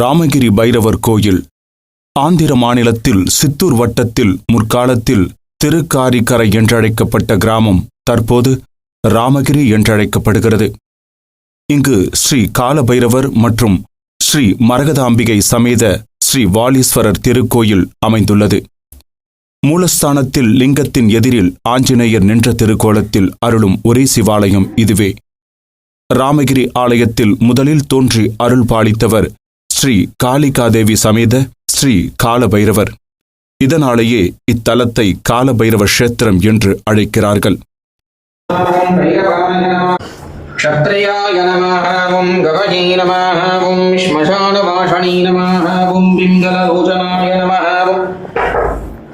ராமகிரி பைரவர் கோயில். ஆந்திர மாநிலத்தில் சித்தூர் வட்டத்தில் முற்காலத்தில் திருக்காரிக்கரை என்றழைக்கப்பட்ட கிராமம் தற்போது ராமகிரி என்றழைக்கப்படுகிறது. இங்கு ஸ்ரீ காலபைரவர் மற்றும் ஸ்ரீ மரகதாம்பிகை சமேத ஸ்ரீ வாலீஸ்வரர் திருக்கோயில் அமைந்துள்ளது. மூலஸ்தானத்தில் லிங்கத்தின் எதிரில் ஆஞ்சநேயர் நின்ற திருக்கோலத்தில் அருளும் ஒரே சிவாலயம் இதுவே. ராமகிரி ஆலயத்தில் முதலில் தோன்றி அருள் பாலித்தவர் ஸ்ரீ காளிகாதேவி சமேத ஸ்ரீ காலபைரவர் இதனாலேயே இத்தலத்தை காலபைரவ கஷேத்திரம் என்று அழைக்கிறார்கள் क्षत्रियाय नमः ॐ गवये नमः ॐ श्मशानवाषणी नमः ॐ पिङ्गललोचनाय नमः ॐ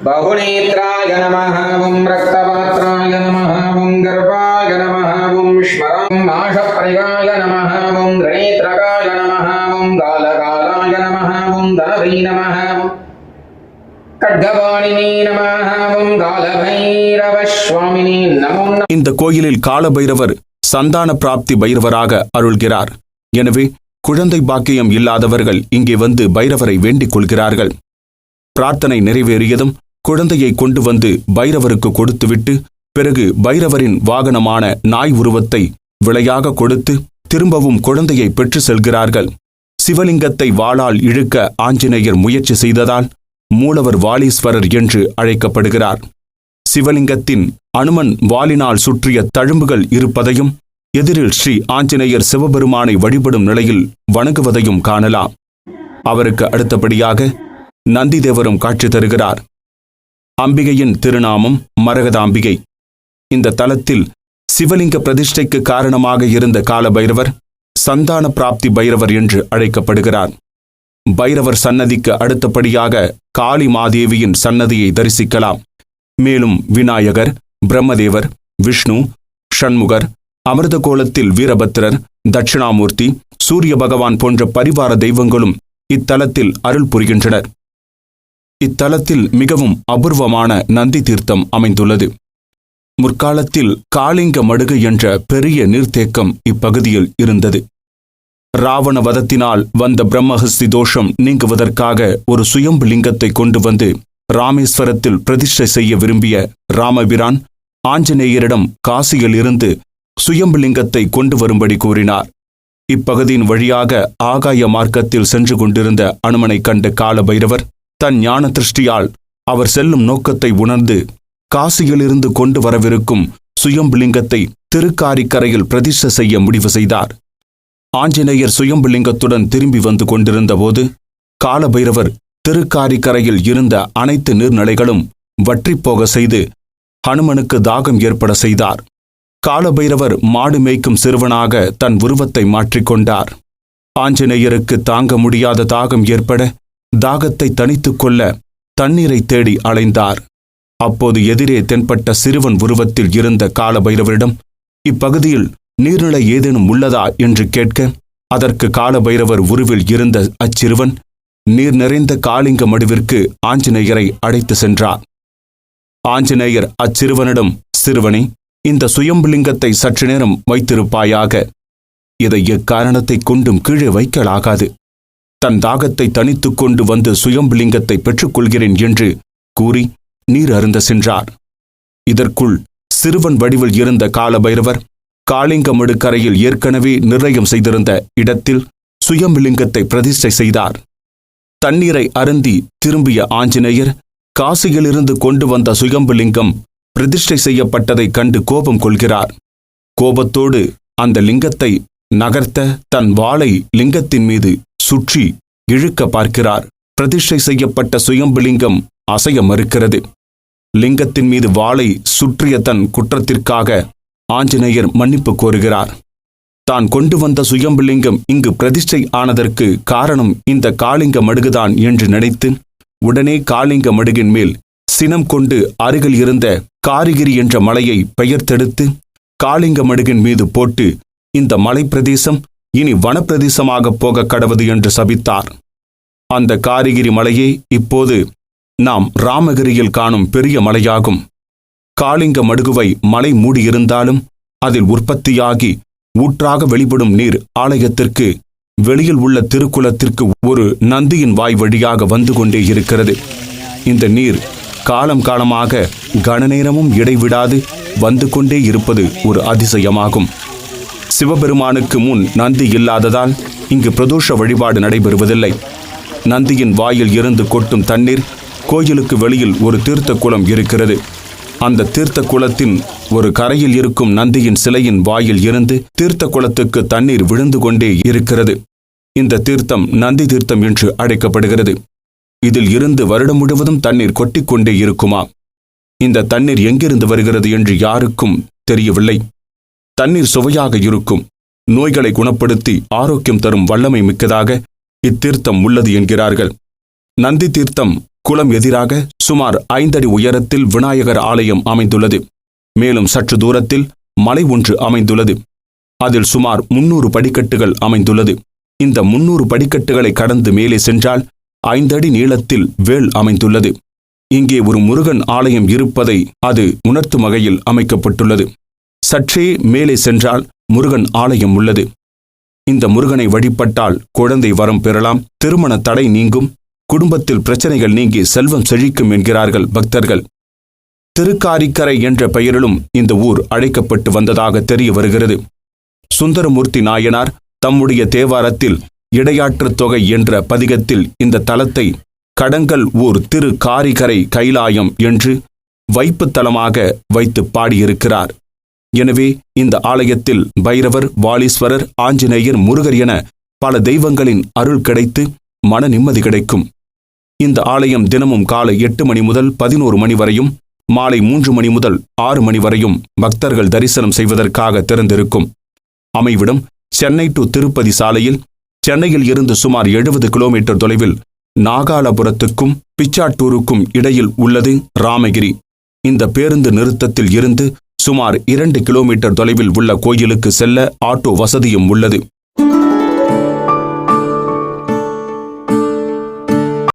बहुनेत्राय नमः ॐ रक्तपात्राय नमः ॐ गर्भाय नमः ॐ स्मरामाशप्रियाय नमः இந்த கோயிலில் காலபைரவர் சந்தான பிராப்தி பைரவராக அருள்கிறார். எனவே குழந்தை பாக்கியம் இல்லாதவர்கள் இங்கே வந்து பைரவரை வேண்டிக் கொள்கிறார்கள். பிரார்த்தனை நிறைவேறியதும் குழந்தையை கொண்டு வந்து பைரவருக்கு கொடுத்துவிட்டு பிறகு பைரவரின் வாகனமான நாய் உருவத்தை விலையாக கொடுத்து திரும்பவும் குழந்தையை பெற்று செல்கிறார்கள். சிவலிங்கத்தை வாளால் இழுக்க ஆஞ்சநேயர் முயற்சி செய்ததால் மூலவர் வாலீஸ்வரர் என்று அழைக்கப்படுகிறார். சிவலிங்கத்தின் அனுமன் வாலினால் சுற்றிய தழும்புகள் இருப்பதையும் எதிரில் ஸ்ரீ ஆஞ்சநேயர் சிவபெருமானை வழிபடும் நிலையில் வணங்குவதையும் காணலாம். அவருக்கு அடுத்தபடியாக நந்திதேவரும் காட்சி தருகிறார். அம்பிகையின் திருநாமம் மரகதாம்பிகை. இந்த தலத்தில் சிவலிங்க பிரதிஷ்டைக்கு காரணமாக இருந்த காலபைரவர் சந்தான பிராப்தி பைரவர் என்று அழைக்கப்படுகிறார். பைரவர் சன்னதிக்கு அடுத்தபடியாக காளி மாதேவியின் சன்னதியை தரிசிக்கலாம். மேலும் விநாயகர் பிரம்மதேவர் விஷ்ணு ஷண்முகர் அமிர்த கோலத்தில் வீரபத்திரர் தட்சிணாமூர்த்தி சூரிய பகவான் போன்ற பரிவார தெய்வங்களும் இத்தலத்தில் அருள் புரிகின்றனர். இத்தலத்தில் மிகவும் அபூர்வமான நந்தி தீர்த்தம் அமைந்துள்ளது. முற்காலத்தில் காளிங்க மடுகு என்ற பெரிய நீர்த்தேக்கம் இப்பகுதியில் இருந்தது. ராவண வதத்தினால் வந்த பிரம்மஹஸ்தி தோஷம் நீங்குவதற்காக ஒரு சுயம்பு லிங்கத்தை கொண்டு வந்து ராமேஸ்வரத்தில் பிரதிஷ்டை செய்ய விரும்பிய ராமபிரான் ஆஞ்சநேயரிடம் காசியில் இருந்து சுயம்புலிங்கத்தை கொண்டு வரும்படி கூறினார். இப்பகுதியின் வழியாக ஆகாய மார்க்கத்தில் சென்று கொண்டிருந்த அனுமனை கண்ட காலபைரவர் தன் ஞான திருஷ்டியால் அவர் செல்லும் நோக்கத்தை உணர்ந்து காசியிலிருந்து கொண்டு வரவிருக்கும் சுயம்புலிங்கத்தை திருக்காரிக்கரையில் பிரதிஷ்டை செய்ய முடிவு செய்தார். ஆஞ்சநேயர் சுயம்புலிங்கத்துடன் திரும்பி வந்து கொண்டிருந்தபோது காலபைரவர் திருக்காரிக்கரையில் இருந்த அனைத்து நீர்நிலைகளும் வற்றிப்போக செய்து ஹனுமனுக்கு தாகம் ஏற்பட செய்தார். காலபைரவர் மாடு மேய்க்கும் சிறுவனாக தன் உருவத்தை மாற்றிக்கொண்டார் ஆஞ்சநேயருக்கு தாங்க முடியாத தாகம் ஏற்பட தாகத்தை தணித்துக் கொள்ள தண்ணீரை தேடி அலைந்தார். அப்போது எதிரே தென்பட்ட சிறுவன் உருவத்தில் இருந்த காலபைரவரிடம் இப்பகுதியில் நீர்நிலை ஏதேனும் உள்ளதா என்று கேட்க அதற்கு காலபைரவர் உருவில் இருந்த அச்சிறுவன் நீர் நிறைந்த காளிங்க மடுவிற்கு ஆஞ்சநேயரை அழைத்து சென்றார். ஆஞ்சநேயர் அச்சிறுவனிடம் சிறுவனே இந்த சுயம்புலிங்கத்தை சற்று நேரம் வைத்திருப்பாயாக. இதை எக்காரணத்தை கொண்டும் கீழே வைக்கலாகாது. தன் தாகத்தை தனித்துக் கொண்டு வந்து சுயம்புலிங்கத்தை பெற்றுக்கொள்கிறேன் என்று கூறி நீர் அருந்த சென்றார். இதற்குள் சிறுவன் வடிவில் இருந்த காலபைரவர் காளிங்கமடு கரையில் ஏற்கனவே நிர்ணயம் செய்திருந்த இடத்தில் சுயம்புலிங்கத்தை பிரதிஷ்டை செய்தார். தண்ணீரை அருந்தி திரும்பிய ஆஞ்சநேயர் காசியிலிருந்து கொண்டு வந்த சுயம்புலிங்கம் பிரதிஷ்டை செய்யப்பட்டதைக் கண்டு கோபம் கொள்கிறார். கோபத்தோடு அந்த லிங்கத்தை நகர்த்த தன் வாளை லிங்கத்தின் மீது சுற்றி இழுக்க பார்க்கிறார். பிரதிஷ்டை செய்யப்பட்ட சுயம்புலிங்கம் அசைய மறுக்கிறது. லிங்கத்தின் மீது வாளை சுற்றிய தன் குற்றத்திற்காக ஆஞ்சநேயர் மன்னிப்பு கோருகிறார். தான் கொண்டு வந்த சுயம்புலிங்கம் இங்கு பிரதிஷ்டை ஆனதற்கு காரணம் இந்த காளிங்க மடுகுதான் என்று நினைத்து உடனே காளிங்க மடுகின் மேல் சினம் கொண்டு அருகில் இருந்த காரிகிரி என்ற மலையை பெயர்த்தெடுத்து காளிங்க மடுகின் மீது போட்டு இந்த மலைப்பிரதேசம் இனி வனப்பிரதேசமாகப் போக கடவது என்று சபித்தார். அந்த காரிகிரி மலையே இப்போது நாம் ராமகிரியில் காணும் பெரிய மலையாகும். காளிங்க மடுகுவை மலை மூடியிருந்தாலும் அதில் உற்பத்தியாகி ஊற்றாக வெளிப்படும் நீர் ஆலயத்திற்கு வெளியில் உள்ள திருக்குளத்திற்கு ஒரு நந்தியின் வாய் வழியாக வந்து கொண்டே இருக்கிறது. இந்த நீர் காலம் காலமாக கனநேரமும் இடைவிடாது வந்து கொண்டே இருப்பது ஒரு அதிசயமாகும். சிவபெருமானுக்கு முன் நந்தி இல்லாததால் இங்கு பிரதோஷ வழிபாடு நடைபெறுவதில்லை. நந்தியின் வாயில் இருந்து கொட்டும் தண்ணீர் கோயிலுக்கு வெளியில் ஒரு தீர்த்த குளம் இருக்கிறது. அந்த தீர்த்த குளத்தின் ஒரு கரையில் இருக்கும் நந்தியின் சிலையின் வாயில் இருந்து தீர்த்த குளத்துக்கு தண்ணீர் விழுந்து கொண்டே இருக்கிறது. இந்த தீர்த்தம் நந்தி தீர்த்தம் என்று அழைக்கப்படுகிறது. இதில் இருந்து வருடம் முழுவதும் தண்ணீர் கொட்டிக்கொண்டே இருக்குமா? இந்த தண்ணீர் எங்கிருந்து வருகிறது என்று யாருக்கும் தெரியவில்லை. தண்ணீர் சுவையாக இருக்கும். நோய்களை குணப்படுத்தி ஆரோக்கியம் தரும் வல்லமை மிக்கதாக இத்தீர்த்தம் உள்ளது என்கிறார்கள். நந்தி தீர்த்தம் குளம் எதிராக சுமார் ஐந்தடி உயரத்தில் விநாயகர் ஆலயம் அமைந்துள்ளது. மேலும் சற்று தூரத்தில் மலை ஒன்று அமைந்துள்ளது. அதில் சுமார் முன்னூறு படிக்கட்டுகள் அமைந்துள்ளது. இந்த முன்னூறு படிக்கட்டுகளை கடந்து மேலே சென்றால் ஐந்தடி நீளத்தில் வேல் அமைந்துள்ளது. இங்கே ஒரு முருகன் ஆலயம் இருப்பதை அது உணர்த்தும் வகையில் அமைக்கப்பட்டுள்ளது. சற்றே மேலே சென்றால் முருகன் ஆலயம் உள்ளது. இந்த முருகனை வழிபட்டால் குழந்தை வரம் பெறலாம் திருமண தடை நீங்கும் குடும்பத்தில் பிரச்சனைகள் நீங்கி செல்வம் செழிக்கும் என்கிறார்கள் பக்தர்கள். திருக்காரிக்கரை என்ற பெயரிலும் இந்த ஊர் அழைக்கப்பட்டு வந்ததாக தெரிய வருகிறது. சுந்தரமூர்த்தி நாயனார் தம்முடைய தேவாரத்தில் இடையாற்றுத் தொகை என்ற பதிகத்தில் இந்த தலத்தை கடங்கல் ஊர் திரு காரிகரை கைலாயம் என்று வைப்புத் தலமாக வைத்து பாடியிருக்கிறார். எனவே இந்த ஆலயத்தில் பைரவர் வாலீஸ்வரர் ஆஞ்சநேயர் முருகர் என பல தெய்வங்களின் அருள் கிடைத்து மன நிம்மதி கிடைக்கும். இந்த ஆலயம் தினமும் காலை எட்டு மணி முதல் பதினோரு மணி வரையும் மாலை மூன்று மணி முதல் ஆறு மணி வரையும் பக்தர்கள் தரிசனம் செய்வதற்காக திறந்திருக்கும். அமைவிடம் சென்னை டு திருப்பதி சாலையில் சென்னையில் இருந்து சுமார் எழுபது கிலோமீட்டர் தொலைவில் நாகாலபுரத்துக்கும் பிச்சாட்டூருக்கும் இடையில் உள்ளது ராமகிரி. இந்த பேருந்து நிறுத்தத்தில் இருந்து சுமார் இரண்டு கிலோமீட்டர் தொலைவில் உள்ள கோயிலுக்கு செல்ல ஆட்டோ வசதியும் உள்ளது.